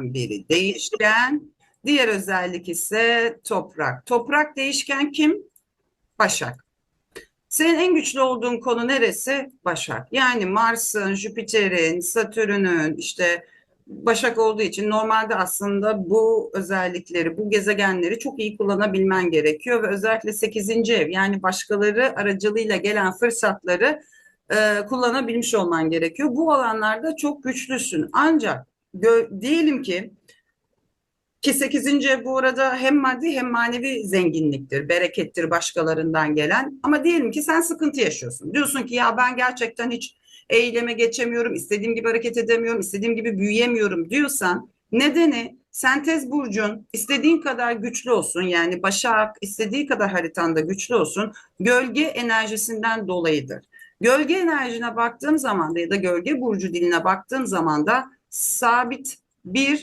biri değişken, diğer özellik ise toprak. Toprak değişken kim? Başak. Senin en güçlü olduğun konu neresi? Başak. Yani Mars'ın, Jüpiter'in, Satürn'ün işte Başak olduğu için normalde aslında bu özellikleri, bu gezegenleri çok iyi kullanabilmen gerekiyor ve özellikle 8. ev yani başkaları aracılığıyla gelen fırsatları e, kullanabilmiş olman gerekiyor. Bu alanlarda çok güçlüsün. Ancak diyelim ki ki 8. ev bu arada hem maddi hem manevi zenginliktir, berekettir başkalarından gelen. Ama diyelim ki sen sıkıntı yaşıyorsun. Diyorsun ki ya ben gerçekten hiç eyleme geçemiyorum, istediğim gibi hareket edemiyorum, istediğim gibi büyüyemiyorum diyorsan nedeni sentez burcun istediğin kadar güçlü olsun yani Başak istediği kadar haritanda güçlü olsun gölge enerjisinden dolayıdır. Gölge enerjine baktığım zaman da ya da gölge burcu diline baktığım zaman da sabit bir